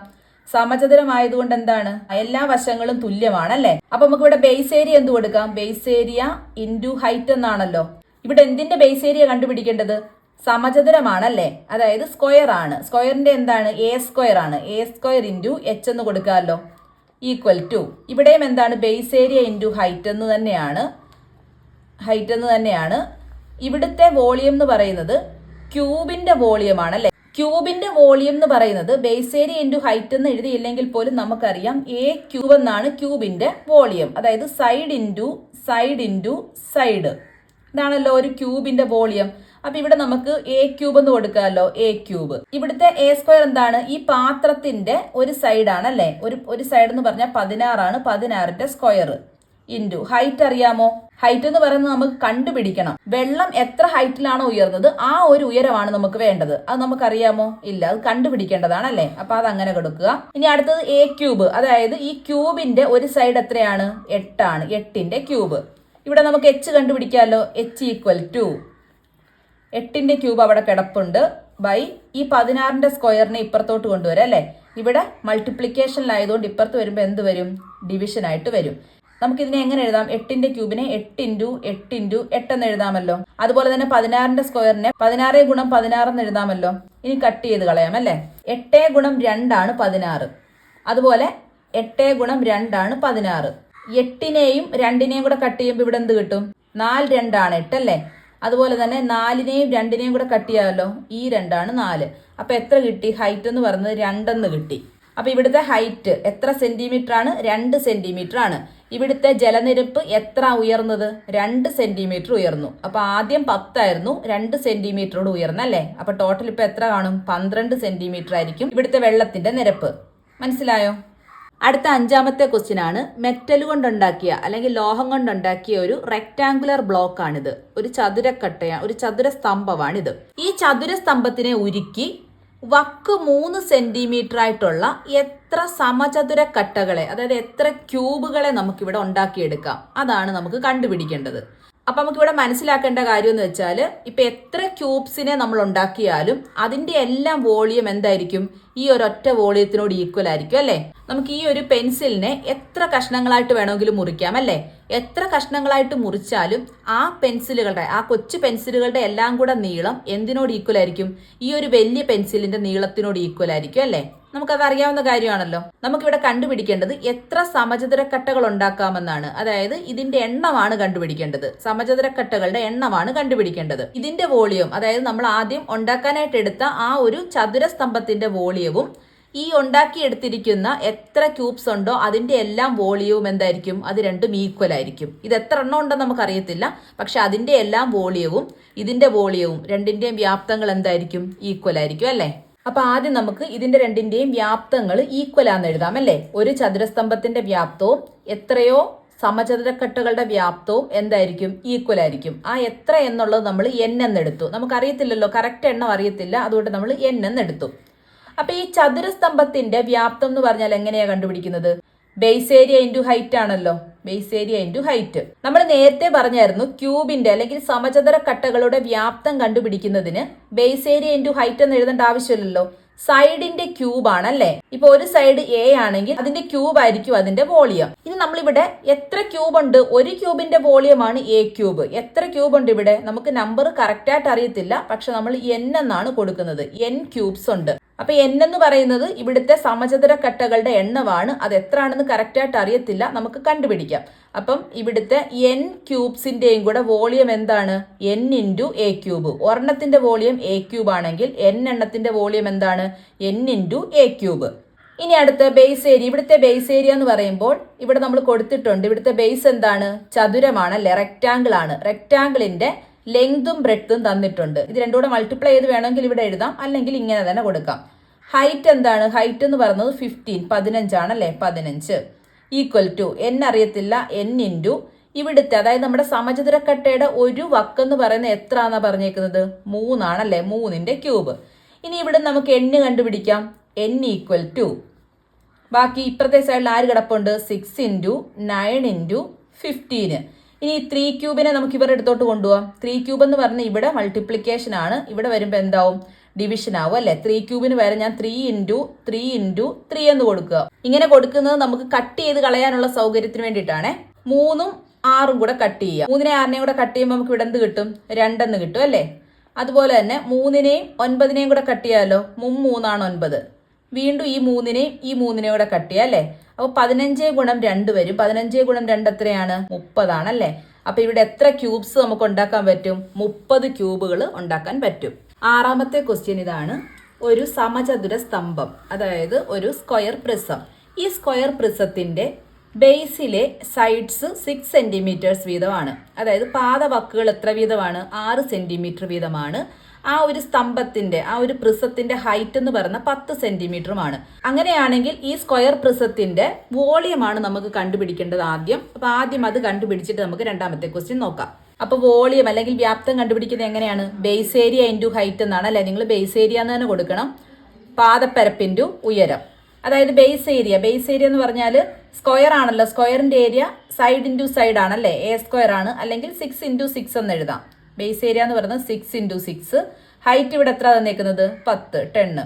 സമചതുരമായതുകൊണ്ട് എന്താണ്? എല്ലാ വശങ്ങളും തുല്യമാണ് അല്ലേ അപ്പൊ നമുക്ക് ഇവിടെ ബേസ് ഏരിയ എന്ത് കൊടുക്കാം? ബേസ് ഏരിയ ഇന്റു ഹൈറ്റ് എന്നാണല്ലോ. ഇവിടെ എന്തിന്റെ ബേസ് ഏരിയ കണ്ടുപിടിക്കേണ്ടത്? സമചതുരമാണല്ലേ? അതായത് സ്ക്വയർ ആണ്. സ്ക്വയറിന്റെ എന്താണ്? എ സ്ക്വയർ ആണ്. എ സ്ക്വയർ ഇന്റു എച്ച് എന്ന് കൊടുക്കാമല്ലോ. ഈക്വൽ ടു ഇവിടെയും എന്താണ്? ബേസ് ഏരിയ ഇന്റു ഹൈറ്റ് എന്ന് തന്നെയാണ്. ഹൈറ്റ് എന്ന് തന്നെയാണ്. ഇവിടുത്തെ വോളിയം എന്ന് പറയുന്നത് ക്യൂബിന്റെ വോളിയം അല്ലെ? ക്യൂബിന്റെ വോളിയം എന്ന് പറയുന്നത് ബേസ് ഏരിയ ഇന്റു ഹൈറ്റ് എന്ന് എഴുതിയില്ലെങ്കിൽ പോലും നമുക്കറിയാം എ ക്യൂബ് എന്നാണ് ക്യൂബിന്റെ വോളിയം അതായത് side into side into side ഇതാണല്ലോ ഒരു ക്യൂബിന്റെ വോളിയം അപ്പൊ ഇവിടെ നമുക്ക് എ ക്യൂബ് എന്ന് കൊടുക്കാമല്ലോ എ ക്യൂബ് ഇവിടുത്തെ എ സ്ക്വയർ എന്താണ്? ഈ പാത്രത്തിന്റെ ഒരു സൈഡ് ആണ് അല്ലെ? ഒരു ഒരു സൈഡ് എന്ന് പറഞ്ഞാൽ പതിനാറാണ് പതിനാറിന്റെ സ്ക്വയർ ഇന്റു ഹൈറ്റ് അറിയാമോ? ഹൈറ്റ് എന്ന് പറയുന്നത് നമുക്ക് കണ്ടുപിടിക്കണം. വെള്ളം എത്ര ഹൈറ്റിലാണോ ഉയർന്നത് ആ ഒരു ഉയരമാണ് നമുക്ക് വേണ്ടത്. അത് നമുക്കറിയാമോ? ഇല്ല അത് കണ്ടുപിടിക്കേണ്ടതാണ് അല്ലേ? അപ്പൊ അത് അങ്ങനെ കൊടുക്കുക. ഇനി അടുത്തത് എ ക്യൂബ് അതായത് ഈ ക്യൂബിന്റെ ഒരു സൈഡ് എത്രയാണ്? എട്ടാണ് എട്ടിന്റെ ക്യൂബ് ഇവിടെ നമുക്ക് എച്ച് കണ്ടുപിടിക്കാമല്ലോ. എച്ച് ഈക്വൽ ടു എട്ടിന്റെ ക്യൂബ് അവിടെ കിടപ്പുണ്ട്. ബൈ ഈ പതിനാറിന്റെ സ്ക്വയറിനെ ഇപ്പുറത്തോട്ട് കൊണ്ടുവരാം അല്ലേ? ഇവിടെ മൾട്ടിപ്ലിക്കേഷനിലായതുകൊണ്ട് ഇപ്പുറത്ത് വരുമ്പോൾ എന്ത് വരും? ഡിവിഷൻ ആയിട്ട് വരും. നമുക്ക് ഇതിനെ എങ്ങനെ എഴുതാം? എട്ടിന്റെ ക്യൂബിനെ എട്ട് ഇന്റു എട്ട് ഇന്റു എട്ടെന്ന് എഴുതാമല്ലോ. അതുപോലെ തന്നെ പതിനാറിന്റെ സ്ക്വയറിനെ പതിനാറ് ഗുണം പതിനാറെന്ന് എഴുതാമല്ലോ. ഇനി കട്ട് ചെയ്ത് കളയാം അല്ലേ? എട്ട് ഗുണം രണ്ടാണ് പതിനാറ്. അതുപോലെ എട്ട് ഗുണം രണ്ടാണ് പതിനാറ്. എട്ടിനെയും രണ്ടിനെയും കൂടെ കട്ട് ചെയ്യുമ്പോൾ ഇവിടെ എന്ത് കിട്ടും? നാല് രണ്ടാണ് എട്ടല്ലേ അതുപോലെ തന്നെ നാലിനെയും രണ്ടിനെയും കൂടെ കട്ട് ചെയ്യാമല്ലോ. ഈ രണ്ടാണ് നാല്. അപ്പോൾ എത്ര കിട്ടി? ഹൈറ്റ് എന്ന് പറയുന്നത് രണ്ടെന്ന് കിട്ടി. അപ്പോൾ ഇവിടുത്തെ ഹൈറ്റ് എത്ര സെന്റിമീറ്റർ ആണ്? രണ്ട് സെന്റിമീറ്റർ ആണ്. ഇവിടുത്തെ ജലനിരപ്പ് എത്ര ഉയർന്നത്? രണ്ട് സെന്റിമീറ്റർ ഉയർന്നു. അപ്പോൾ ആദ്യം പത്തായിരുന്നു. രണ്ട് സെന്റിമീറ്ററോട് ഉയർന്നല്ലേ? അപ്പോൾ ടോട്ടൽ ഇപ്പൊ എത്ര കാണും? പന്ത്രണ്ട് സെന്റിമീറ്റർ ആയിരിക്കും ഇവിടുത്തെ വെള്ളത്തിന്റെ നിരപ്പ്. മനസ്സിലായോ? അടുത്ത അഞ്ചാമത്തെ ക്വസ്റ്റ്യൻ ആണ്. മെറ്റൽ കൊണ്ടുണ്ടാക്കിയ അല്ലെങ്കിൽ ലോഹം കൊണ്ടുണ്ടാക്കിയ ഒരു റെക്ടാങ്കുലർ ബ്ലോക്ക് ആണിത്. ഒരു ചതുരക്കട്ടയ ഒരു ചതുര സ്തംഭമാണിത്. ഈ ചതുര സ്തംഭത്തിനെ ഉരുക്കി വക്ക് മൂന്ന് സെന്റിമീറ്റർ ആയിട്ടുള്ള എത്ര സമചതുര കട്ടകളെ അതായത് എത്ര ക്യൂബുകളെ നമുക്കിവിടെ ഉണ്ടാക്കിയെടുക്കാം. അതാണ് നമുക്ക് കണ്ടുപിടിക്കേണ്ടത്. അപ്പൊ നമുക്ക് ഇവിടെ മനസ്സിലാക്കേണ്ട കാര്യം എന്ന് വെച്ചാൽ ഇപ്പൊ എത്ര ക്യൂബ്സിനെ നമ്മൾ ഉണ്ടാക്കിയാലും അതിന്റെ എല്ലാം വോളിയം എന്തായിരിക്കും? ഈ ഒരൊറ്റ വോളിയത്തിനോട് ഈക്വൽ ആയിരിക്കും അല്ലേ? നമുക്ക് ഈ ഒരു പെൻസിലിനെ എത്ര കഷ്ണങ്ങളായിട്ട് വേണമെങ്കിലും മുറിക്കാം അല്ലേ? എത്ര കഷ്ണങ്ങളായിട്ട് മുറിച്ചാലും ആ പെൻസിലുകളുടെ ആ കൊച്ചു പെൻസിലുകളുടെ എല്ലാം കൂടെ നീളം എന്തിനോട് ഈക്വൽ ആയിരിക്കും? ഈ ഒരു വലിയ പെൻസിലിന്റെ നീളത്തിനോട് ഈക്വൽ ആയിരിക്കും അല്ലേ? നമുക്കത് അറിയാവുന്ന കാര്യമാണല്ലോ. നമുക്കിവിടെ കണ്ടുപിടിക്കേണ്ടത് എത്ര സമചതുരക്കട്ടകൾ ഉണ്ടാക്കാമെന്നാണ്. അതായത് ഇതിന്റെ എണ്ണമാണ് കണ്ടുപിടിക്കേണ്ടത്. സമചതുരക്കട്ടകളുടെ എണ്ണമാണ് കണ്ടുപിടിക്കേണ്ടത്. ഇതിന്റെ വോളിയം അതായത് നമ്മൾ ആദ്യം ഉണ്ടാക്കാനായിട്ട് എടുത്ത ആ ഒരു ചതുരസ്തംഭത്തിന്റെ വോളിയവും ഈ ഉണ്ടാക്കിയെടുത്തിരിക്കുന്ന എത്ര ക്യൂബ്സ് ഉണ്ടോ അതിന്റെ എല്ലാം വോളിയവും എന്തായിരിക്കും? അത് രണ്ടും ഈക്വൽ ആയിരിക്കും. ഇത് എത്ര എണ്ണം ഉണ്ടെന്ന് നമുക്കറിയത്തില്ല. പക്ഷെ അതിന്റെ എല്ലാം വോളിയവും ഇതിന്റെ വോളിയവും രണ്ടിന്റെയും വ്യാപ്തങ്ങൾ എന്തായിരിക്കും? ഈക്വൽ ആയിരിക്കും അല്ലേ? അപ്പൊ ആദ്യം നമുക്ക് ഇതിന്റെ രണ്ടിന്റെയും വ്യാപ്തങ്ങൾ ഈക്വലാന്ന് എഴുതാം അല്ലേ? ഒരു ചതുരസ്തംഭത്തിന്റെ വ്യാപ്തവും എത്രയോ സമചതുരക്കട്ടകളുടെ വ്യാപ്തവും എന്തായിരിക്കും? ഈക്വൽ ആയിരിക്കും. ആ എത്ര എന്നുള്ളത് നമ്മൾ എൻ എന്നെടുത്തു. നമുക്കറിയത്തില്ലല്ലോ കറക്റ്റ് എണ്ണം അറിയത്തില്ല അതുകൊണ്ട് നമ്മൾ എൻ എന്നെടുത്തു. അപ്പൊ ഈ ചതുരസ്തംഭത്തിന്റെ വ്യാപ്തം എന്ന് പറഞ്ഞാൽ എങ്ങനെയാ കണ്ടുപിടിക്കുന്നത്? ബേസ് ഏരിയ ഇന്റു ഹൈറ്റ് ആണല്ലോ. ബേസ് ഏരിയ ഇന്റു ഹൈറ്റ് നമ്മൾ നേരത്തെ പറഞ്ഞായിരുന്നു ക്യൂബിന്റെ അല്ലെങ്കിൽ സമചതുര കട്ടകളുടെ വ്യാപ്തം കണ്ടുപിടിക്കുന്നതിന് ബേസ് ഏരിയ ഇന്റു ഹൈറ്റ് എന്ന് എഴുതേണ്ട ആവശ്യമില്ലല്ലോ. സൈഡിന്റെ ക്യൂബ് ആണല്ലേ? ഇപ്പൊ ഒരു സൈഡ് എ ആണെങ്കിൽ അതിന്റെ ക്യൂബ് ആയിരിക്കും അതിന്റെ വോളിയം. ഇനി നമ്മളിവിടെ എത്ര ക്യൂബ് ഉണ്ട്? ഒരു ക്യൂബിന്റെ വോളിയമാണ് എ ക്യൂബ് എത്ര ക്യൂബ് ഉണ്ട് ഇവിടെ? നമുക്ക് നമ്പർ കറക്റ്റ് ആയിട്ട് അറിയത്തില്ല. പക്ഷെ നമ്മൾ എൻ എന്നാണ് കൊടുക്കുന്നത്. എൻ ക്യൂബ്സ് ഉണ്ട്. അപ്പൊ എൻ എന്ന് പറയുന്നത് ഇവിടുത്തെ സമചതുര കട്ടകളുടെ എണ്ണമാണ്. അത് എത്രയാണെന്ന് കറക്റ്റായിട്ട് അറിയത്തില്ല. നമുക്ക് കണ്ടുപിടിക്കാം. അപ്പം ഇവിടുത്തെ എൻ ക്യൂബ്സിന്റെയും കൂടെ വോളിയം എന്താണ്? എൻ ഇന്റു എ ക്യൂബ് ഒരെണ്ണത്തിന്റെ വോളിയം എ ക്യൂബ് ആണെങ്കിൽ എൻ എണ്ണത്തിന്റെ വോളിയം എന്താണ്? എൻ ഇന്റു എ ക്യൂബ് ഇനി അടുത്ത ബേസ് ഏരിയ ഇവിടുത്തെ ബേസ് ഏരിയ എന്ന് പറയുമ്പോൾ ഇവിടെ നമ്മൾ കൊടുത്തിട്ടുണ്ട്. ഇവിടുത്തെ ബേസ് എന്താണ്? ചതുരമാണ് അല്ലെ? റെക്റ്റാങ്കിൾ ആണ്. റെക്റ്റാങ്കിളിന്റെ ലെങ്തും ബ്രെഡ്ത്തും തന്നിട്ടുണ്ട്. ഇത് രണ്ടും കൂടെ മൾട്ടിപ്ലൈ ചെയ്ത് വേണമെങ്കിൽ ഇവിടെ എഴുതാം. അല്ലെങ്കിൽ ഇങ്ങനെ തന്നെ കൊടുക്കാം. ഹൈറ്റ് എന്താണ്? ഹൈറ്റ് എന്ന് പറയുന്നത് ഫിഫ്റ്റീൻ പതിനഞ്ചാണ് അല്ലേ? പതിനഞ്ച്. ഈക്വൽ ടു എൻ അറിയത്തില്ല എൻ ഇന്റു ഇവിടുത്തെ അതായത് നമ്മുടെ സമചതുരക്കട്ടയുടെ ഒരു വക്കെന്ന് പറയുന്നത് എത്ര എന്നാ പറഞ്ഞേക്കുന്നത്? മൂന്നാണല്ലേ? മൂന്നിന്റെ ക്യൂബ് ഇനി ഇവിടെ നമുക്ക് എണ്ണ് കണ്ടുപിടിക്കാം. എൻ ഈക്വൽ ടു ബാക്കി ഇപ്പുറത്തെ സൈഡിൽ ആര് കിടപ്പുണ്ട്? Six into nine into fifteen ഇനി ത്രീ ക്യൂബിനെ നമുക്ക് ഇവരുടെ അടുത്തോട്ട് കൊണ്ടുപോകാം ത്രീ ക്യൂബ് എന്ന് പറഞ്ഞാൽ ഇവിടെ മൾട്ടിപ്ലിക്കേഷൻ ആണ്. ഇവിടെ വരുമ്പോൾ എന്താവും? ഡിവിഷൻ ആവും അല്ലെ? ത്രീ ക്യൂബിന് വരെ ഞാൻ three into three into three എന്ന് കൊടുക്കുക. ഇങ്ങനെ കൊടുക്കുന്നത് നമുക്ക് കട്ട് ചെയ്ത് കളയാനുള്ള സൗകര്യത്തിന് വേണ്ടിയിട്ടാണ്. മൂന്നും ആറും കൂടെ കട്ട് ചെയ്യുക. മൂന്നിനെ ആറിനെയും കൂടെ കട്ട് ചെയ്യുമ്പോൾ നമുക്ക് ഇവിടെ എന്ത് കിട്ടും? രണ്ടെന്ന് കിട്ടും അല്ലേ? അതുപോലെ തന്നെ മൂന്നിനെയും ഒൻപതിനെയും കൂടെ കട്ട് ചെയ്യാമല്ലോ മും മൂന്നാണ് ഒൻപത്. വീണ്ടും ഈ മൂന്നിനെയും ഈ മൂന്നിനെയും കൂടെ കട്ട് ചെയ്യാം അല്ലേ? അപ്പോൾ പതിനഞ്ച് ഗുണം രണ്ട് വരും. പതിനഞ്ച് ഗുണം രണ്ട് എത്രയാണ്? മുപ്പതാണ് അല്ലേ അപ്പോൾ ഇവിടെ എത്ര ക്യൂബ്സ് നമുക്ക് ഉണ്ടാക്കാൻ പറ്റും? മുപ്പത് ക്യൂബുകൾ ഉണ്ടാക്കാൻ പറ്റും. ആറാമത്തെ ക്വസ്റ്റ്യൻ ഇതാണ്. ഒരു സമചതുര സ്തംഭം അതായത് ഒരു സ്ക്വയർ പ്രിസം ഈ സ്ക്വയർ പ്രിസത്തിന്റെ ബേസിലെ സൈഡ്സ് സിക്സ് സെന്റിമീറ്റേഴ്സ് വീതമാണ്. അതായത് പാദവക്കുകൾ എത്ര വീതമാണ്? ആറ് സെന്റിമീറ്റർ വീതമാണ്. ആ ഒരു സ്തംഭത്തിന്റെ ആ ഒരു പ്രിസത്തിന്റെ ഹൈറ്റ് എന്ന് പറയുന്ന പത്ത് സെന്റിമീറ്ററുമാണ് അങ്ങനെയാണെങ്കിൽ ഈ സ്ക്വയർ പ്രിസത്തിന്റെ വോളിയമാണ് നമുക്ക് കണ്ടുപിടിക്കേണ്ടത് ആദ്യം. അപ്പൊ ആദ്യം അത് കണ്ടുപിടിച്ചിട്ട് നമുക്ക് രണ്ടാമത്തെ ക്വസ്റ്റ്യൻ നോക്കാം. അപ്പൊ വോളിയം അല്ലെങ്കിൽ വ്യാപ്തം കണ്ടുപിടിക്കുന്നത് എങ്ങനെയാണ്? ബേസ് ഏരിയ ഇന്റു ഹൈറ്റ് എന്നാണ് അല്ലെ? നിങ്ങൾ ബേസ് ഏരിയ എന്ന് തന്നെ കൊടുക്കണം. പാദപ്പരപ്പിന്റു ഉയരം. അതായത് ബേസ് ഏരിയ ബേസ് ഏരിയ എന്ന് പറഞ്ഞാൽ സ്ക്വയർ ആണല്ലോ. സ്ക്വയറിന്റെ ഏരിയ സൈഡ് ഇന്റു സൈഡ് ആണല്ലേ? എ സ്ക്വയർ ആണ്. അല്ലെങ്കിൽ സിക്സ് ഇന്റു സിക്സ് എന്ന് എഴുതാം. ബേസ് ഏരിയ എന്ന് പറയുന്നത് സിക്സ് ഇന്റു സിക്സ് ഹൈറ്റ് ഇവിടെ എത്ര തന്നേക്കുന്നത് പത്ത് ടെണ്ണ്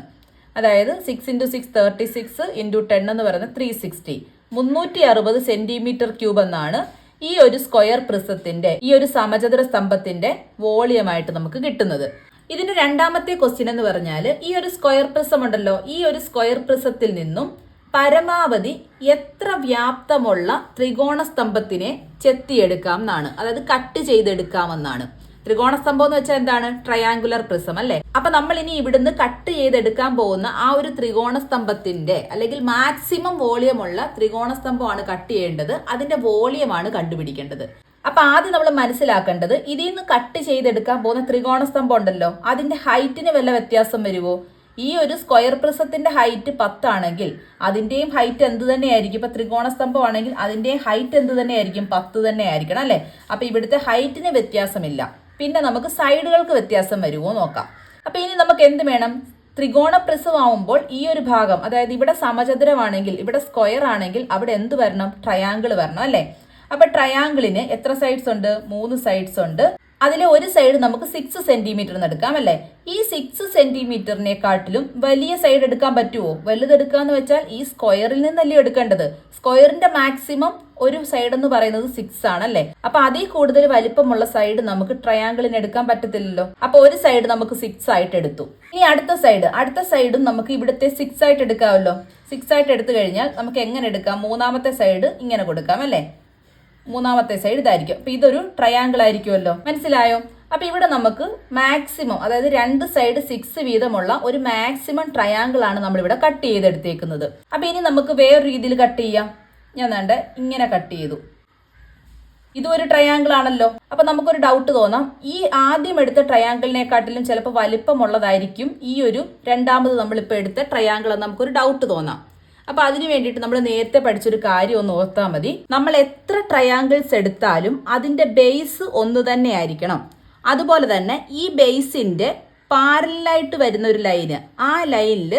അതായത് six into six thirty six into ten എന്ന് പറയുന്നത് ത്രീ സിക്സ്റ്റി മുന്നൂറ്റി അറുപത് സെന്റിമീറ്റർ ക്യൂബ് എന്നാണ് ഈ ഒരു സ്ക്വയർ പ്രിസത്തിന്റെ ഈ ഒരു സമചതുര സ്തംഭത്തിന്റെ വോളിയമായിട്ട് നമുക്ക് കിട്ടുന്നത്. ഇതിന്റെ രണ്ടാമത്തെ ക്വസ്റ്റ്യൻ എന്ന് പറഞ്ഞാൽ ഈ ഒരു സ്ക്വയർ പ്രിസം ഉണ്ടല്ലോ ഈ ഒരു സ്ക്വയർ പ്രിസത്തിൽ നിന്നും പരമാവധി എത്ര വ്യാപ്തമുള്ള ത്രികോണ സ്തംഭത്തിനെ ചെത്തിയെടുക്കാം എന്നാണ്. അതായത് കട്ട് ചെയ്തെടുക്കാമെന്നാണ്. ത്രികോണ സ്തംഭം എന്ന് വെച്ചാൽ എന്താണ്? ട്രയാങ്കുലർ പ്രിസം അല്ലേ? അപ്പൊ നമ്മൾ ഇനി ഇവിടുന്ന് കട്ട് ചെയ്തെടുക്കാൻ പോകുന്ന ആ ഒരു ത്രികോണ സ്തംഭത്തിന്റെ അല്ലെങ്കിൽ മാക്സിമം വോളിയമുള്ള ത്രികോണ സ്തംഭമാണ് കട്ട് ചെയ്യേണ്ടത്. അതിന്റെ വോളിയമാണ് കണ്ടുപിടിക്കേണ്ടത്. അപ്പൊ ആദ്യം നമ്മൾ മനസ്സിലാക്കേണ്ടത് ഇതിൽ നിന്ന് കട്ട് ചെയ്തെടുക്കാൻ പോകുന്ന ത്രികോണ സ്തംഭം ഉണ്ടല്ലോ. അതിന്റെ ഹൈറ്റിന് വല്ല വ്യത്യാസം വരുമോ ഈ ഒരു സ്ക്വയർ പ്രിസത്തിന്റെ ഹൈറ്റ് പത്താണെങ്കിൽ അതിന്റെയും ഹൈറ്റ് എന്ത് തന്നെയായിരിക്കും? ഇപ്പൊ ത്രികോണ സ്തംഭം ആണെങ്കിൽ അതിന്റെയും ഹൈറ്റ് എന്ത് തന്നെയായിരിക്കും? പത്ത് തന്നെ ആയിരിക്കണം അല്ലെ? അപ്പൊ ഇവിടുത്തെ ഹൈറ്റിന് വ്യത്യാസമില്ല. പിന്നെ നമുക്ക് സൈഡുകൾക്ക് വ്യത്യാസം വരുമോ നോക്കാം. അപ്പോൾ ഇനി നമുക്ക് എന്ത് വേണം? ത്രികോണ ആവുമ്പോൾ ഈ ഒരു ഭാഗം അതായത് ഇവിടെ സമചതുരമാണെങ്കിൽ ഇവിടെ സ്ക്വയർ ആണെങ്കിൽ അവിടെ എന്ത് വരണം? ട്രയാങ്കിൾ വരണം അല്ലേ? അപ്പൊ ട്രയാങ്കിളിന് എത്ര സൈഡ്സ് ഉണ്ട്? മൂന്ന് സൈഡ്സ് ഉണ്ട്. അതിലെ ഒരു സൈഡ് നമുക്ക് സിക്സ് സെന്റിമീറ്റർ എടുക്കാം അല്ലേ? ഈ സിക്സ് സെന്റിമീറ്ററിനെക്കാട്ടിലും വലിയ സൈഡ് എടുക്കാൻ പറ്റുമോ വലുതെടുക്കാന്ന് വെച്ചാൽ ഈ സ്ക്വയറിൽ നിന്നല്ലേ എടുക്കേണ്ടത്. സ്ക്വയറിന്റെ മാക്സിമം ഒരു സൈഡ് എന്ന് പറയുന്നത് സിക്സ് ആണ് അല്ലേ? അപ്പൊ അതിൽ കൂടുതൽ വലിപ്പമുള്ള സൈഡ് നമുക്ക് ട്രയാങ്കിളിന് എടുക്കാൻ പറ്റത്തില്ലല്ലോ. അപ്പൊ ഒരു സൈഡ് നമുക്ക് സിക്സ് ആയിട്ട് എടുത്തു. ഇനി അടുത്ത സൈഡ് അടുത്ത സൈഡും നമുക്ക് ഇവിടുത്തെ സിക്സ് ആയിട്ട് എടുക്കാമല്ലോ. സിക്സ് ആയിട്ട് എടുത്തു കഴിഞ്ഞാൽ നമുക്ക് എങ്ങനെ എടുക്കാം? മൂന്നാമത്തെ സൈഡ് ഇങ്ങനെ കൊടുക്കാം അല്ലേ? മൂന്നാമത്തെ സൈഡ് ഇതായിരിക്കും. അപ്പൊ ഇതൊരു ട്രയാങ്കിൾ ആയിരിക്കുമല്ലോ. മനസ്സിലായോ? അപ്പൊ ഇവിടെ നമുക്ക് മാക്സിമം അതായത് രണ്ട് സൈഡ് സിക്സ് വീതമുള്ള ഒരു മാക്സിമം ട്രയാങ്കിൾ ആണ് നമ്മൾ ഇവിടെ കട്ട് ചെയ്തെടുത്തേക്കുന്നത്. അപ്പൊ ഇനി നമുക്ക് വേറെ രീതിയിൽ കട്ട് ചെയ്യാം. ഞാൻ വേണ്ട ഇങ്ങനെ കട്ട് ചെയ്തു. ഇതും ഒരു ട്രയാങ്കിൾ ആണല്ലോ. അപ്പൊ നമുക്കൊരു ഡൗട്ട് തോന്നാം. ഈ ആദ്യം എടുത്ത ട്രയാങ്കിളിനെക്കാട്ടിലും ചിലപ്പോൾ വലിപ്പമുള്ളതായിരിക്കും ഈ ഒരു രണ്ടാമത് നമ്മളിപ്പോൾ എടുത്ത ട്രയാങ്കിൾ നമുക്കൊരു ഡൗട്ട് തോന്നാം. അപ്പൊ അതിനു വേണ്ടിയിട്ട് നമ്മൾ നേരത്തെ പഠിച്ചൊരു കാര്യം ഒന്ന് ഓർത്താൽ മതി. നമ്മൾ എത്ര ട്രയാങ്കിൾസ് എടുത്താലും അതിന്റെ ബേസ് ഒന്ന് തന്നെ ആയിരിക്കണം. അതുപോലെ തന്നെ ഈ ബേസിന്റെ പാരലായിട്ട് വരുന്ന ഒരു ലൈന് ആ ലൈനിൽ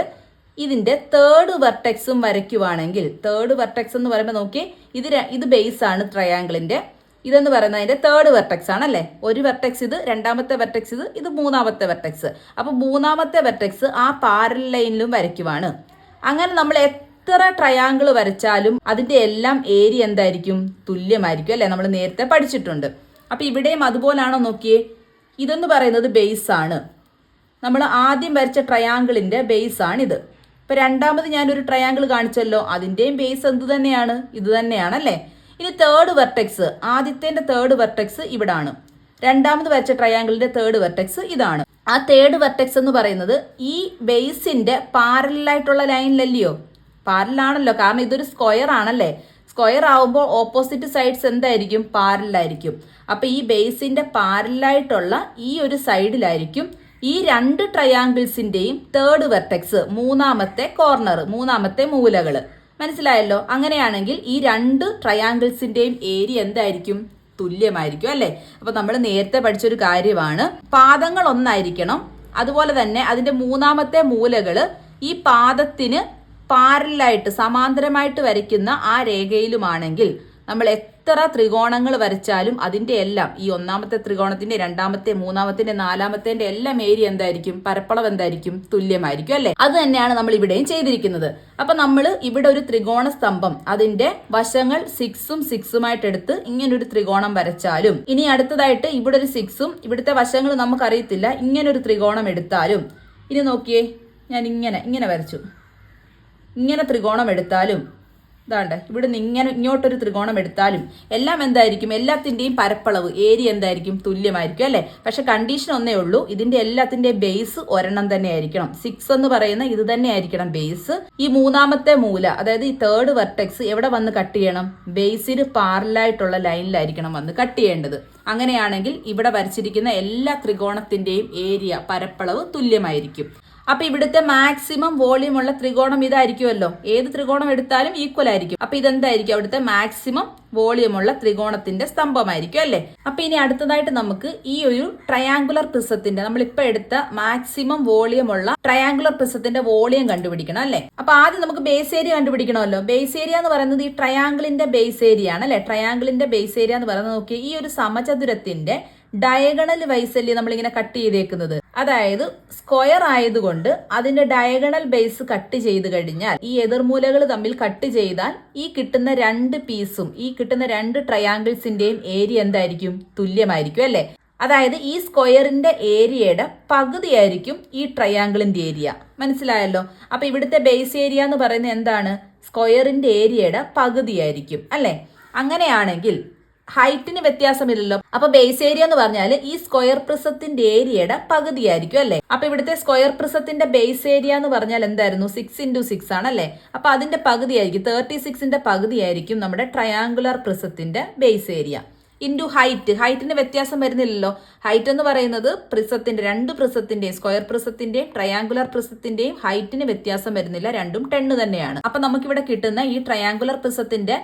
ഇതിന്റെ തേർഡ് വെർട്ടെക്സും വരയ്ക്കുവാണെങ്കിൽ തേർഡ് വെർട്ടെക്സ് എന്ന് പറയുമ്പോൾ നോക്കി ഇത് ഇത് ബേസ് ആണ് ട്രയാങ്കിളിന്റെ ഇതെന്ന് പറയുന്നത് അതിന്റെ തേർഡ് വെർട്ടെക്സ് ആണല്ലേ ഒരു വെർട്ടെക്സ് ഇത് രണ്ടാമത്തെ വെർട്ടെക്സ് ഇത് ഇത് മൂന്നാമത്തെ വെർട്ടെക്സ് അപ്പോൾ മൂന്നാമത്തെ വെർട്ടെക്സ് ആ പാരൽ ലൈനിലും വരയ്ക്കുവാണ്. അങ്ങനെ നമ്മൾ എത്ര ട്രയാങ്കിൾ വരച്ചാലും അതിന്റെ എല്ലാം ഏരിയ എന്തായിരിക്കും? തുല്യമായിരിക്കും അല്ലേ? നമ്മൾ നേരത്തെ പഠിച്ചിട്ടുണ്ട്. അപ്പൊ ഇവിടെയും അതുപോലാണോ നോക്കിയേ? ഇതെന്ന് പറയുന്നത് ബേസ് ആണ്. നമ്മൾ ആദ്യം വരച്ച ട്രയാങ്കിളിന്റെ ബേസ് ആണിത്. ഇപ്പൊ രണ്ടാമത് ഞാനൊരു ട്രയാങ്കിൾ കാണിച്ചല്ലോ അതിന്റെയും ബേസ് എന്ത് തന്നെയാണ്? ഇത് തന്നെയാണ് അല്ലേ? ഇനി തേർഡ് വെർട്ടെക്സ് ആദ്യത്തെ തേർഡ് വെർട്ടെക്സ് ഇവിടാണ്. രണ്ടാമത് വരച്ച ട്രയാങ്കിളിന്റെ തേർഡ് വെർട്ടെക്സ് ഇതാണ്. ആ തേർഡ് വെർട്ടെക്സ് എന്ന് പറയുന്നത് ഈ ബേസിന്റെ പാരലായിട്ടുള്ള ലൈനിലല്ലയോ പാരലാണല്ലോ കാരണം ഇതൊരു സ്ക്വയർ ആണല്ലേ? സ്ക്വയർ ആവുമ്പോൾ ഓപ്പോസിറ്റ് സൈഡ്സ് എന്തായിരിക്കും? പാരലായിരിക്കും. അപ്പൊ ഈ ബേസിന്റെ പാരലായിട്ടുള്ള ഈ ഒരു സൈഡിലായിരിക്കും ഈ രണ്ട് ട്രയാങ്കിൾസിന്റെയും തേർഡ് വെർട്ടെക്സ് മൂന്നാമത്തെ കോർണർ മൂന്നാമത്തെ മൂലകൾ മനസ്സിലായല്ലോ? അങ്ങനെയാണെങ്കിൽ ഈ രണ്ട് ട്രയാങ്കിൾസിന്റെയും ഏരിയ എന്തായിരിക്കും? തുല്യമായിരിക്കും അല്ലെ? അപ്പൊ നമ്മൾ നേരത്തെ പഠിച്ചൊരു കാര്യമാണ്. പാദങ്ങൾ ഒന്നായിരിക്കണം. അതുപോലെ തന്നെ അതിന്റെ മൂന്നാമത്തെ മൂലകൾ ഈ പാദത്തിന് പാരലായിട്ട് സമാന്തരമായിട്ട് വരയ്ക്കുന്ന ആ രേഖയിലുമാണെങ്കിൽ നമ്മൾ എത്ര ത്രികോണങ്ങൾ വരച്ചാലും അതിന്റെ എല്ലാം ഈ ഒന്നാമത്തെ ത്രികോണത്തിന്റെ രണ്ടാമത്തെ മൂന്നാമത്തെ നാലാമത്തേന്റെ എല്ലാം ഏരിയ എന്തായിരിക്കും? പരപ്പളവ് എന്തായിരിക്കും? തുല്യമായിരിക്കും അല്ലെ? അത് തന്നെയാണ് നമ്മൾ ഇവിടെയും ചെയ്തിരിക്കുന്നത്. അപ്പൊ നമ്മൾ ഇവിടെ ഒരു ത്രികോണ സ്തംഭം അതിന്റെ വശങ്ങൾ സിക്സും സിക്സുമായിട്ട് എടുത്ത് ഇങ്ങനെ ഒരു ത്രികോണം വരച്ചാലും ഇനി അടുത്തതായിട്ട് ഇവിടെ ഒരു സിക്സും ഇവിടുത്തെ വശങ്ങൾ നമുക്കറിയത്തില്ല ഇങ്ങനെ ഒരു ത്രികോണം എടുത്താലും ഇനി നോക്കിയേ ഞാൻ ഇങ്ങനെ ഇങ്ങനെ വരച്ചു. ഇങ്ങനെ ത്രികോണം എടുത്താലും ഇതാണ്ട് ഇവിടെ നിന്ന് ഇങ്ങനെ ഇങ്ങോട്ടൊരു ത്രികോണം എടുത്താലും എല്ലാം എന്തായിരിക്കും? എല്ലാത്തിന്റെയും പരപ്പളവ് ഏരിയ എന്തായിരിക്കും? തുല്യമായിരിക്കും അല്ലേ? പക്ഷെ കണ്ടീഷൻ ഒന്നേ ഉള്ളൂ. ഇതിന്റെ എല്ലാത്തിന്റെയും ബേസ് ഒരെണ്ണം തന്നെ ആയിരിക്കണം. സിക്സ് എന്ന് പറയുന്ന ഇത് തന്നെ ആയിരിക്കണം ബേസ് ഈ മൂന്നാമത്തെ മൂല അതായത് ഈ തേർഡ് വെർട്ടെക്സ് എവിടെ വന്ന് കട്ട് ചെയ്യണം? ബേസിന് പാരലായിട്ടുള്ള ലൈനിലായിരിക്കണം വന്ന് കട്ട് ചെയ്യേണ്ടത്. അങ്ങനെയാണെങ്കിൽ ഇവിടെ വരച്ചിരിക്കുന്ന എല്ലാ ത്രികോണത്തിന്റെയും ഏരിയ പരപ്പളവ് തുല്യമായിരിക്കും. അപ്പൊ ഇവിടുത്തെ മാക്സിമം വോളിയം ഉള്ള ത്രികോണം ഇതായിരിക്കുമല്ലോ. ഏത് ത്രികോണം എടുത്താലും ഈക്വൽ ആയിരിക്കും. അപ്പൊ ഇതെന്തായിരിക്കും? അവിടുത്തെ മാക്സിമം വോളിയം ഉള്ള ത്രികോണത്തിന്റെ സ്തംഭമായിരിക്കും അല്ലെ? അപ്പൊ ഇനി അടുത്തതായിട്ട് നമുക്ക് ഈ ഒരു ട്രയാങ്കുലർ പ്രിസത്തിന്റെ നമ്മളിപ്പോ എടുത്ത മാക്സിമം വോളിയം ഉള്ള ട്രയാങ്കുലർ പ്രിസത്തിന്റെ വോളിയം കണ്ടുപിടിക്കണം അല്ലെ? അപ്പൊ ആദ്യം നമുക്ക് ബേസ് ഏരിയ കണ്ടുപിടിക്കണമല്ലോ. ബേസ് ഏരിയ എന്ന് പറയുന്നത് ഈ ട്രയാങ്കിളിന്റെ ബേസ് ഏരിയ ആണ് അല്ലെ? ട്രയാങ്കിളിന്റെ ബേസ് ഏരിയ എന്ന് പറയുന്നത് നോക്കി ഈ ഒരു സമചതുരത്തിന്റെ ഡയഗണൽ വൈസല്ലേ നമ്മളിങ്ങനെ കട്ട് ചെയ്തേക്കുന്നത്? അതായത് സ്ക്വയർ ആയതുകൊണ്ട് അതിന്റെ ഡയഗണൽ ബേസ് കട്ട് ചെയ്ത് കഴിഞ്ഞാൽ ഈ എതിർമൂലകൾ തമ്മിൽ കട്ട് ചെയ്താൽ ഈ കിട്ടുന്ന രണ്ട് പീസും ഈ കിട്ടുന്ന രണ്ട് ട്രയാങ്കിൾസിന്റെയും ഏരിയ എന്തായിരിക്കും? തുല്യമായിരിക്കും അല്ലെ? അതായത് ഈ സ്ക്വയറിന്റെ ഏരിയയുടെ പകുതിയായിരിക്കും ഈ ട്രയാങ്കിളിന്റെ ഏരിയ മനസ്സിലായല്ലോ? അപ്പൊ ഇവിടുത്തെ ബേസ് ഏരിയ എന്ന് പറയുന്നത് എന്താണ്? സ്ക്വയറിന്റെ ഏരിയയുടെ പകുതിയായിരിക്കും അല്ലെ? അങ്ങനെയാണെങ്കിൽ ഹൈറ്റിന് വ്യത്യാസമില്ലല്ലോ. അപ്പൊ ബേസ് ഏരിയ എന്ന് പറഞ്ഞാൽ ഈ സ്ക്വയർ പ്രിസത്തിന്റെ ഏരിയയുടെ പകുതിയായിരിക്കും അല്ലെ? അപ്പൊ ഇവിടുത്തെ സ്ക്വയർ പ്രിസത്തിന്റെ ബേസ് ഏരിയ എന്ന് പറഞ്ഞാൽ എന്തായിരുന്നു? സിക്സ് ഇന്റു സിക്സ് ആണ് അല്ലെ? അപ്പൊ അതിന്റെ പകുതിയായിരിക്കും തേർട്ടി സിക്സിന്റെ പകുതിയായിരിക്കും നമ്മുടെ ട്രയാങ്കുലർ പ്രിസത്തിന്റെ ബേസ് ഏരിയ ഇന്റു ഹൈറ്റ് ഹൈറ്റിന് വ്യത്യാസം വരുന്നില്ലല്ലോ. ഹൈറ്റ് എന്ന് പറയുന്നത് പ്രിസത്തിന്റെ രണ്ട് പ്രിസത്തിന്റെയും സ്ക്വയർ പ്രിസത്തിന്റെയും ട്രയാങ്കുലർ പ്രിസത്തിന്റെയും ഹൈറ്റിന് വ്യത്യാസം വരുന്നില്ല. രണ്ടും ടെണ്ണ് തന്നെയാണ്. അപ്പൊ നമുക്കിവിടെ കിട്ടുന്ന ഈ ട്രയാങ്കുലർ പ്രിസത്തിന്റെ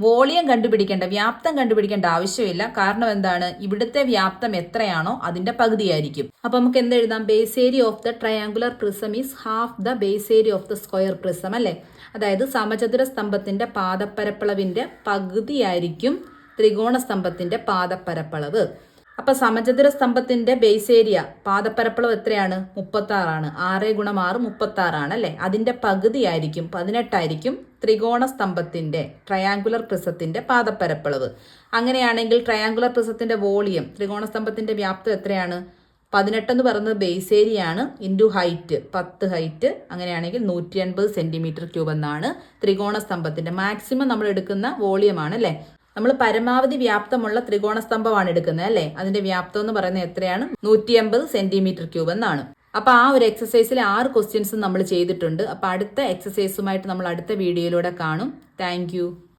വോളിയം കണ്ടുപിടിക്കേണ്ട വ്യാപ്തം കണ്ടുപിടിക്കേണ്ട ആവശ്യമില്ല. കാരണം എന്താണ്? ഇവിടുത്തെ വ്യാപ്തം എത്രയാണോ അതിന്റെ പകുതിയായിരിക്കും. അപ്പൊ നമുക്ക് എന്ത് എഴുതാം? Base area of the triangular prism is half the base area of the square prism അല്ലെ? അതായത് സമചതുര സ്തംഭത്തിന്റെ പാദപ്പരപ്പളവിന്റെ പകുതിയായിരിക്കും ത്രികോണ സ്തംഭത്തിന്റെ പാദപ്പരപ്പളവ് അപ്പൊ സമചതുര സ്തംഭത്തിന്റെ ബേസ് ഏരിയ പാദപ്പരപ്പളവ് എത്രയാണ്? മുപ്പത്തി ആറാണ് ആറ് ഗുണം ആറ് മുപ്പത്തി ആറാണ് അല്ലെ? അതിന്റെ പകുതിയായിരിക്കും പതിനെട്ടായിരിക്കും ത്രികോണ സ്തംഭത്തിന്റെ ട്രയാങ്കുലർ പ്രിസത്തിന്റെ പാദപ്പരപ്പളവ്. അങ്ങനെയാണെങ്കിൽ ട്രയാങ്കുലർ പ്രിസത്തിന്റെ വോളിയം ത്രികോണ സ്തംഭത്തിന്റെ വ്യാപ്തം എത്രയാണ്? പതിനെട്ടെന്ന് പറയുന്നത് ബേസ് ഏരിയ ആണ്. ഇന്റു ഹൈറ്റ് പത്ത് ഹൈറ്റ് അങ്ങനെയാണെങ്കിൽ നൂറ്റി അൻപത് സെന്റിമീറ്റർ ക്യൂബ് എന്നാണ് ത്രികോണ സ്തംഭത്തിന്റെ മാക്സിമം നമ്മൾ എടുക്കുന്ന വോളിയമാണ് അല്ലേ? നമ്മൾ പരമാവധി വ്യാപ്തമുള്ള ത്രികോണ സ്തംഭമാണ് എടുക്കുന്നത് അല്ലേ? അതിന്റെ വ്യാപ്തം എന്ന് പറയുന്നത് എത്രയാണ്? നൂറ്റി അമ്പത് സെന്റിമീറ്റർ ക്യൂബ് എന്നാണ്. അപ്പൊ ആ ഒരു എക്സസൈസിൽ ആറ് ക്വസ്റ്റ്യൻസും നമ്മൾ ചെയ്തിട്ടുണ്ട്. അപ്പൊ അടുത്ത എക്സസൈസുമായിട്ട് നമ്മൾ അടുത്ത വീഡിയോയിലൂടെ കാണും. താങ്ക്